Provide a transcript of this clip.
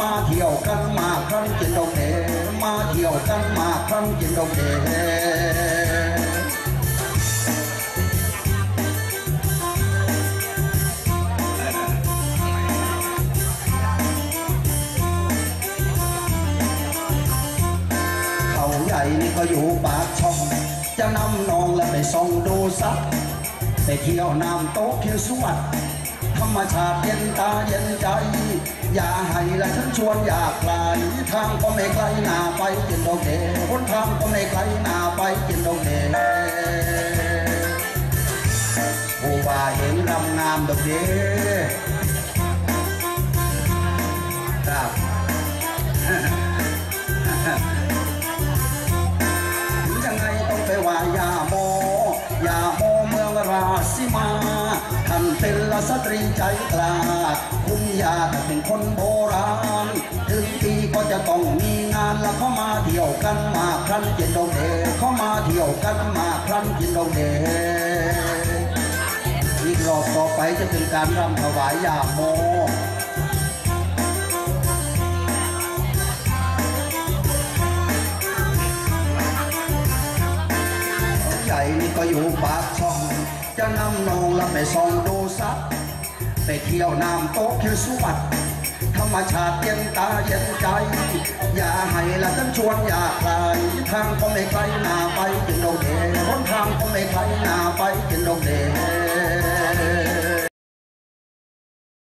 มาเที่ยวกันมาครั้งกินดอกเดมาเที่ยวกันมาครั้งกินดอกเดเขาใหญ่นี่ก็อยู่ปากช่อง จะนำน้องและไปส่องดูซักไปเที่ยวน้ำโต๊ะเขียวสวัสดธรรมชาติเย็นตาเย็น อย่าให้ละฉันชวนอยากไกลทางก็ไม่ไกลหน้าไปกินดอกเดหนทางก็ไม่ไกลหน้าไปกินดอกเดผู้ว่าเห็นรำงามดอกเดครับถึงยังไงต้องไปว่ายาโมยาโมเมืองราศีมาท่านเป็นละสตรีใจกล้า ยาแต่เป็นคนโบราณ ถึงปีก็จะต้องมีงานแล้วเขามาเที่ยวกันมาครั้นกินดอกเดเขามาเที่ยวกันมาครั้นกินดอกเดอีกรอบต่อไปจะเป็นการรำถวายยาโมใหญ่นี่ก็อยู่ปากช่อง จะนำนองและไปส่องดูซัก ไปเที่ยวน้ำโต๊ะคือสุวัดธรรมชาติเย็นตาเย็นใจ อย่าให้ละฉันชวนอย่ากไกลทางก็ไม่ไกลหน้าไปกินดอกเดหนทางก็ไม่ไกลหน้าไปกินดอกเด